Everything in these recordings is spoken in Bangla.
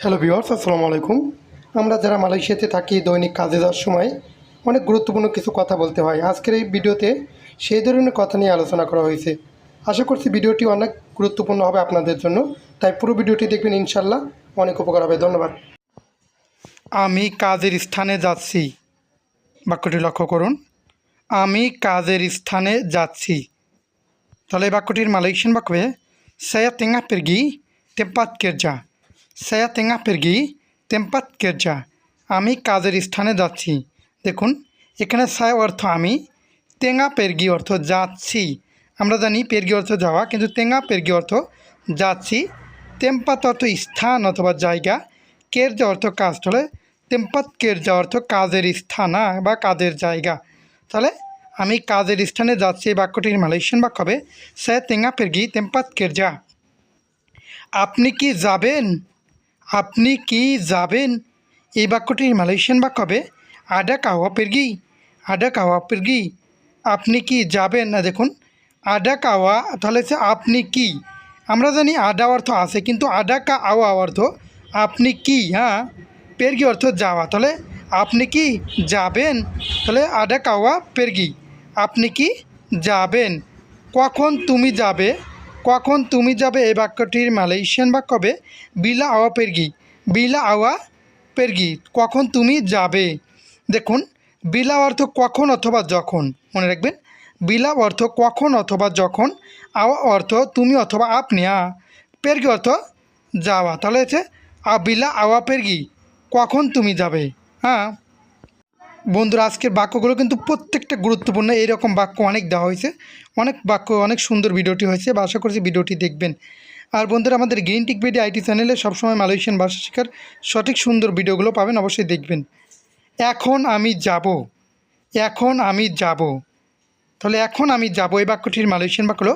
হ্যালো ভিওয়ার্স আসসালামু আলাইকুম। আমরা যারা মালয়েশিয়াতে থাকি দৈনিক কাজে যাওয়ার সময়, অনেক গুরুত্বপূর্ণ কিছু কথা বলতে হয়। আজকের এই ভিডিওতে সেই ধরনের কথা নিয়ে আলোচনা করা হয়েছে। আশা করছি ভিডিওটি অনেক গুরুত্বপূর্ণ হবে আপনাদের জন্য। তাই পুরো ভিডিওটি দেখবেন ইনশাল্লাহ অনেক উপকার হবে। ধন্যবাদ। আমি কাজের স্থানে যাচ্ছি। বাক্যটি লক্ষ্য করুন। আমি কাজের স্থানে যাচ্ছি। তাহলে এই বাক্যটির মালয়েশিয়ান বাক্য saya tengah pergi tempat kerja saya tengah pergi tempat kerja আমি কাজের স্থানে যাচ্ছি। দেখুন, এখানে সায় অর্থ আমি। তেঙ্গা পেরগি অর্থ যাচ্ছি। আমরা জানি পেরগি অর্থ যাওয়া, কিন্তু তেঙ্গা পেরগি অর্থ যাচ্ছি। তেম্পাত অর্থ স্থান অথবা জায়গা। কেরজা অর্থ কাজ তাহলে তেম্পাত কেরজা অর্থ কাজের স্থানা বা কাজের জায়গা। তাহলে, আমি কাজের স্থানে যাচ্ছি এই বাক্যটির মালয়েশিয়ান বাক্য হবে সে তেঙ্গা পেরগি তেম্পাত কেরজা আপনি কি যাবেন? আপনি কি যাবেন? এই বাক্যটির মালয়েশিয়ান বাক্য হবে আডা কাওয়া পেরগি আডা কাওয়া পেরগি। আপনি কি যাবেন? না, দেখুন আডা কাওয়া তাহলে হচ্ছে আপনি কি? আমরা জানি আডা অর্থ আছে, কিন্তু আডা কা আওয়া অর্থ আপনি কি? হ্যাঁ পেরগি অর্থ যাওয়া। তাহলে আপনি কি যাবেন? তাহলে আডা কাওয়া পেরগি। আপনি কি যাবেন? কখন তুমি যাবে? কখন তুমি যাবে এই বাক্যটির মালয়েশিয়ান বাক্য হবে, বিলা আওয়া পেরগি, বিলা আওয়া পেরগি, কখন তুমি যাবে? দেখুন, বিলা অর্থ কখন অথবা যখন, মনে রাখবেন, বিলা অর্থ কখন অথবা যখন, আওয়া অর্থ তুমি অথবা আপনি, আ পেরগি অর্থ যাওয়া, তাহলে হচ্ছে বিলা আওয়া পেরগি, কখন তুমি যাবে? হ্যাঁ। বন্ধুরা, আজকের বাক্যগুলো কিন্তু প্রত্যেকটা গুরুত্বপূর্ণ। এইরকম বাক্য অনেক দেওয়া হয়েছে। অনেক বাক্য, অনেক সুন্দর ভিডিওটি হয়েছে বা আশা করছি ভিডিওটি দেখবেন। আর বন্ধুরা, আমাদের গ্রিন টিক ভিডিও আইটি চ্যানেলে সবসময় মালয়েশিয়ান ভাষা শেখার সঠিক সুন্দর ভিডিওগুলো পাবেন, অবশ্যই দেখবেন। এখন আমি যাব। এখন আমি যাব। তাহলে এখন আমি যাব, এই বাক্যটির মালয়েশিয়ান বাক্য হলো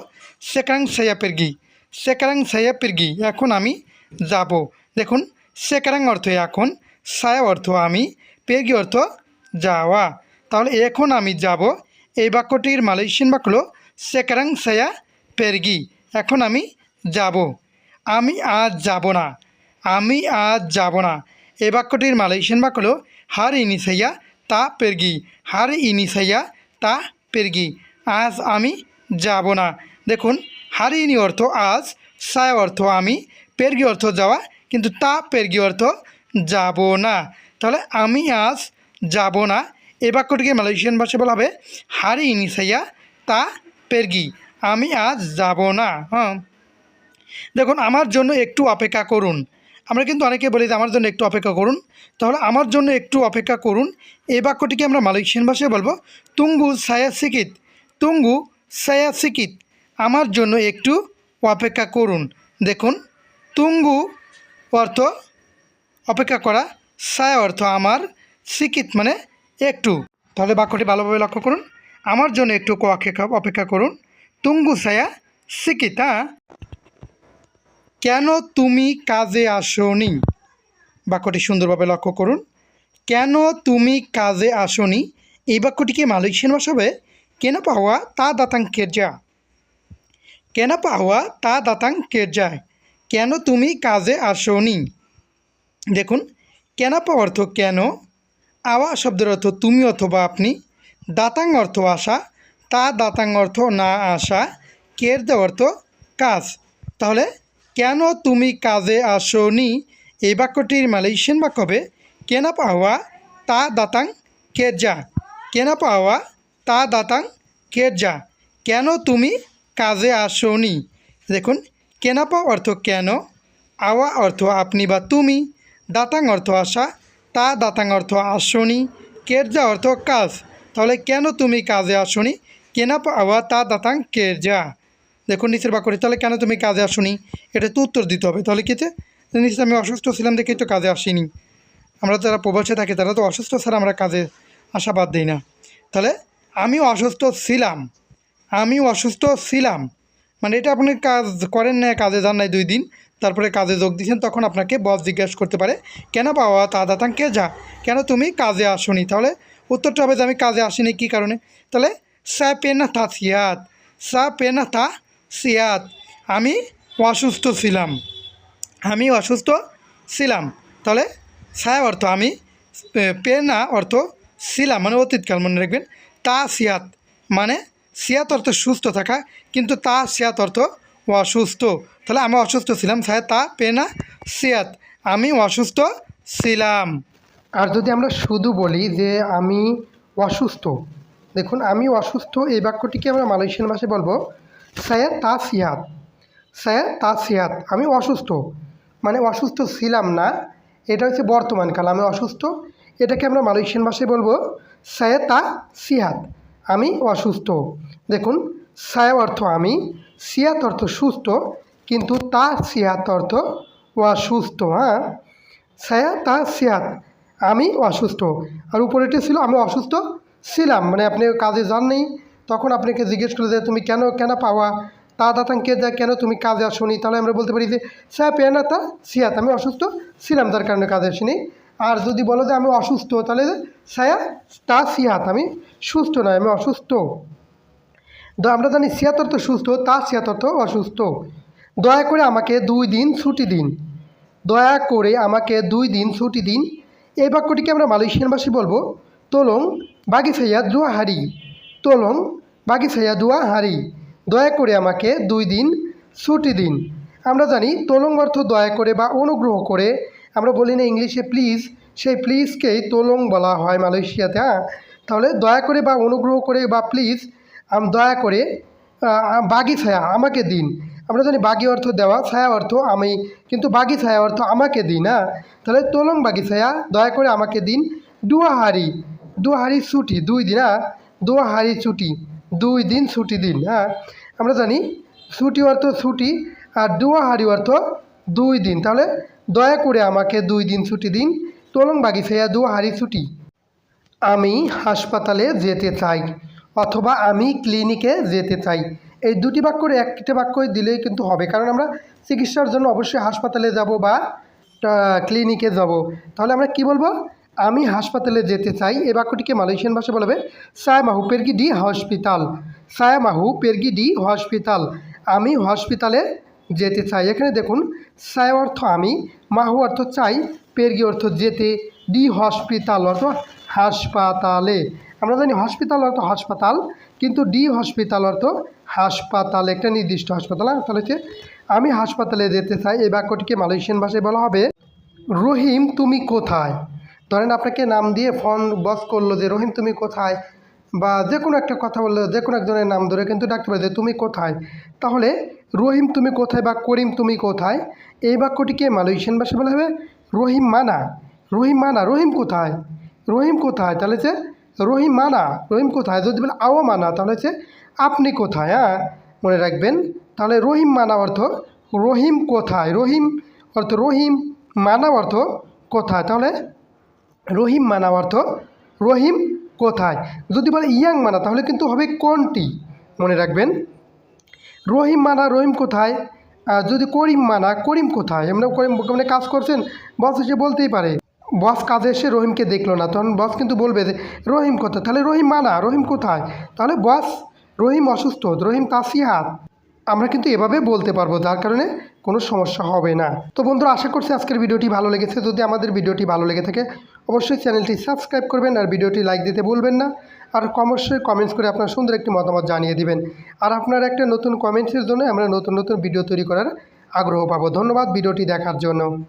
সেকারাং সাইয়া পেরগি সেকারাং সাইয়া পেরগি এখন আমি যাব। দেখুন, সেকারাং অর্থ এখন, সায়া অর্থ আমি পেরগি অর্থ যাওয়া। তাহলে এখন আমি যাব। এই বাক্যটির মালয়েশিয়ান বাক্য হলো, সেকারাং সায়া পেরগি। এখন আমি যাব। আমি আজ যাব না। আমি আজ যাব না। এই বাক্যটির মালয়েশিয়ান বাক্য হলো, হার ইনিসাইয়া তা পেরগি। হার ইনিসাইয়া তা পেরগি। আজ আমি যাব না। দেখুন হারিনি অর্থ আজ, সায় অর্থ আমি, পেরগি অর্থ যাওয়া, কিন্তু তা পেরগি অর্থ যাব না। তাহলে আমি আজ যাব না। এই বাক্যটিকে মালয়েশিয়ান ভাষায় বলা হবে, হারি ইনিসাইয়া তা পেরগি, আমি আজ যাব না। হ্যাঁ দেখুন, আমার জন্য একটু অপেক্ষা করুন। আমরা কিন্তু অনেকে বলি যে, আমার জন্য একটু অপেক্ষা করুন। তাহলে আমার জন্য একটু অপেক্ষা করুন। এই বাক্যটিকে আমরা মালয়েশিয়ান ভাষায় বলব, তুঙ্গু সায়া সিকিত, তুঙ্গু সায়া সিকিত, আমার জন্য একটু অপেক্ষা করুন। দেখুন, তুঙ্গু অর্থ, অপেক্ষা করা, সায়া অর্থ আমার সিকিত মানে একটু। তাহলে বাক্যটি ভালোভাবে লক্ষ্য করুন। আমার জন্য একটু অপেক্ষা অপেক্ষা করুন। তুঙ্গু সায়া সিকিত কেন তুমি কাজে আসোনি? বাক্যটি সুন্দরভাবে লক্ষ্য করুন। কেন তুমি কাজে আসোনি? এই বাক্যটিকে মালয়েশিয়ান ভাষা হবে? কেন পাওয়া তা দাতাং কেরজা কেন পাওয়া তা দাতাং কেরজা কেন তুমি কাজে আসোনি? দেখুন, কেন পাওয়া অর্থ কেন? আওয়া শব্দের অর্থ তুমি অথবা আপনি, দাতাং অর্থ আসা তা দাতাং অর্থ না আসা কেরজা অর্থ কাজ। তাহলে, কেন তুমি কাজে আসোনি? এই বাক্যটির মালয়েশিয়ান বাক্য হবে, কেন পাওয়া, তা দাতাং, কের যা। কেন পাওয়া, তা দাতাং, কের যা। কেন তুমি কাজে আসোনি? দেখুন কেনাপা অর্থ কেন, আওয়া অর্থ আপনি বা তুমি, দাতাং অর্থ আসা তা দাতাং অর্থ আসনি কেরজা অর্থ কাজ। তাহলে কেন তুমি কাজে আসনি? কেনা আওয়া তা দাতাং কেরজা দেখুন নিচের বাক্যটি, তাহলে কেন তুমি কাজে আসনি? এটা তো উত্তর দিতে হবে। তাহলে কিতে নিচে আমি অসুস্থ ছিলাম দেখেই তো কাজে আসিনি। আমরা যারা প্রবাসে থাকি, তারা তো অসুস্থ ছাড়া আমরা কাজে আসা বাদ দিই না। তাহলে আমিও অসুস্থ ছিলাম। আমিও অসুস্থ ছিলাম। মানে এটা আপনি কাজ করেন না কাজে যান নাই দুই দিন। তারপরে কাজে যোগ দিয়েছেন, তখন আপনাকে বস জিজ্ঞাসা করতে পারে, কেন বাবা, তা দাতাং কে যা? কেন তুমি কাজে আসনি? তাহলে উত্তরটা হবে যে আমি কাজে আসিনি, কী কারণে? তাহলে, সা পেনা তা সিয়াত, সা পেনা তা সিয়াত, আমি অসুস্থ ছিলাম, আমি অসুস্থ ছিলাম। তাহলে ছায়া অর্থ আমি পেনা অর্থ ছিলাম মানে অতীতকাল, মনে রাখবেন। তা সিয়াত মানে সিয়াত অর্থ সুস্থ থাকা, কিন্তু তা সিয়াত অর্থ অসুস্থ। তাহলে আমি অসুস্থ ছিলাম ছায়া তা পেনা সিয়াত, আমি অসুস্থ ছিলাম। আর যদি আমরা শুধু বলি যে আমি অসুস্থ, দেখুন, আমি অসুস্থ, এই বাক্যটিকে আমরা মালয়েশিয়ান ভাষায় বলব সায়া তা সিয়াত। স্যার, তা সিয়াত, আমি অসুস্থ। মানে অসুস্থ ছিলাম না, এটা হচ্ছে বর্তমান কাল, আমি অসুস্থ। এটাকে আমরা মালয়েশিয়ান ভাষায় বলব, স্যার, তা সিয়াত, আমি অসুস্থ। দেখুন সায়া অর্থ আমি সিয়াত অর্থ সুস্থ, কিন্তু তা সিয়াত অর্থ অসুস্থ হ্যাঁ? সায়া তা সিয়াত, আমি অসুস্থ। আর উপরেটি ছিল, আমি অসুস্থ ছিলাম মানে আপনি কাজে যান নেই তখন আপনাকে জিজ্ঞেস করলে যে, তুমি কেন কেন পাওয়া? তা দাতাংকে যা, কেন তুমি কাজে আসোনি? তাহলে আমরা বলতে পারি যে ছায়া পেয়ে না তা সিয়াত, আমি অসুস্থ ছিলাম তার কারণে কাজে আসিনি। আর যদি বলো যে, আমি অসুস্থ, তাহলে ছায়া তা সিয়াত, আমি সুস্থ নয়, আমি অসুস্থ। আমরা জানি সিয়াত অর্থ সুস্থ তা সিয়াত অর্থ অসুস্থ। দয়া করে আমাকে দুই দিন ছুটি দিন। দয়া করে আমাকে দুই দিন ছুটি দিন। এই বাক্যটিকে আমরা মালয়েশিয়ান বলব, তোলং বাগি ফাইয়া দুয়া হারি। তোলং বাগি ফাইয়া দুয়া হারি। দয়া করে আমাকে দুই দিন ছুটি দিন। আমরা জানি তোলং অর্থ দয়া করে বা অনুগ্রহ করে। আমরা বলি না ইংলিশে প্লিজ, সেই প্লিজকেই তোলং বলা হয় মালয়েশিয়াতে হ্যাঁ? তাহলে দয়া করে বা অনুগ্রহ করে বা প্লিজ দয়া করে বাগি ছায়া আমাকে দিন। আমরা জানি বাগি অর্থ দেওয়া, ছায়া অর্থ আমি, কিন্তু বাগি ছায়া অর্থ আমাকে দিন হ্যাঁ তাহলে তোলং বাগি ছায়া, দয়া করে আমাকে দিন। দুয়াহারি দুয়াহারি ছুটি, দুই দিন হ্যাঁ দুয়াহারি ছুটি, দুই দিন ছুটি দিন হ্যাঁ আমরা জানি ছুটি অর্থ ছুটি আর দুয়াহারি অর্থ দুই দিন। তাহলে দয়া করে আমাকে দুই দিন ছুটি দিন। তোলং বাগি ছায়া দুয়াহারি ছুটি। আমি হাসপাতালে যেতে চাই। অথবা আমি ক্লিনিকে যেতে চাই। এই দুটি বাক্যর একটা বাক্যই দিলেই কিন্তু হবে। কারণ আমরা চিকিৎসার জন্য অবশ্যই হাসপাতালে যাব বা ক্লিনিকে যাব। তাহলে আমরা কি বলব? আমি হাসপাতালে যেতে চাই। এই বাক্যটিকে মালয়েশিয়ান ভাষায় বলবে সায় মাহু পেরগি ডি হসপিটাল সায় মাহু পেরগি ডি হসপিটাল আমি হসপিটালে যেতে চাই। এখানে দেখুন, সায় অর্থ আমি, মাহু অর্থ চাই, পেরগি অর্থ যেতে, ডি হসপিটাল অর্থ হাসপাতালে। আমরা জানি হসপিটাল অর্থ হাসপাতাল, কিন্তু ডি হসপিটাল অর্থ হাসপাতাল, একটা নির্দিষ্ট হাসপাতাল হ্যাঁ? তাহলে হচ্ছে, আমি হাসপাতালে যেতে চাই, এই বাক্যটিকে মালয়েশিয়ান ভাষায় বলা হবে, রহিম, তুমি কোথায়? ধরেন আপনাকে নাম দিয়ে ফোন বস করল যে, রহিম, তুমি কোথায়? বা যে কোনো একটা কথা বলল, যে কোনো একজনের নাম ধরে কিন্তু ডাকতে পারে যে, তুমি কোথায়? তাহলে, রহিম, তুমি কোথায়? বা করিম, তুমি কোথায়? এই বাক্যটিকে মালয়েশিয়ান ভাষায় বলা হবে, রহিম মানা। রহিম মানা। রহিম কোথায়? রহিম কোথায়? তাহলে যে রহিম মানা। রহিম কোথায়? যদি বলে আও মানা, তাহলে হচ্ছে আপনি কোথায় হ্যাঁ? মনে রাখবেন। তাহলে রহিম মানা অর্থ রহিম কোথায়? রহিম অর্থ রহিম, মানা অর্থ কোথায়? তাহলে রহিম মানা অর্থ রহিম কোথায়? যদি বলে ইয়াং মানা, তাহলে কিন্তু হবে কোনটি? মনে রাখবেন। রহিম মানা, রহিম কোথায়? যদি করিম মানা, করিম কোথায়? এমনি করিম মানে কাজ করছেন, বস এসে বলতেই পারে। বস কাজে এসে রহিমকে দেখল না। তখন বস কিন্তু বলবে যে, রহিম কোথায়? তাহলে রহিম মানা রহিম কোথায়? তাহলে বস, রহিম অসুস্থ, রহিম তাসিহাত আমরা কিন্তু এভাবে বলতে পারব, যার কারণে কোনো সমস্যা হবে না। তো বন্ধুরা, আশা করছি আজকের ভিডিওটি ভালো লেগেছে। যদি আমাদের ভিডিওটি ভালো লেগে থাকে, অবশ্যই চ্যানেলটি সাবস্ক্রাইব করবেন আর ভিডিওটি লাইক দিতে ভুলবেন না। আর অবশ্যই কমেন্টস করে আপনার সুন্দর একটি মতামত জানিয়ে দিবেন। আর আপনার একটা নতুন কমেন্টসের জন্য আমরা নতুন নতুন ভিডিও তৈরি করার আগ্রহ পাবো। ধন্যবাদ ভিডিওটি দেখার জন্য।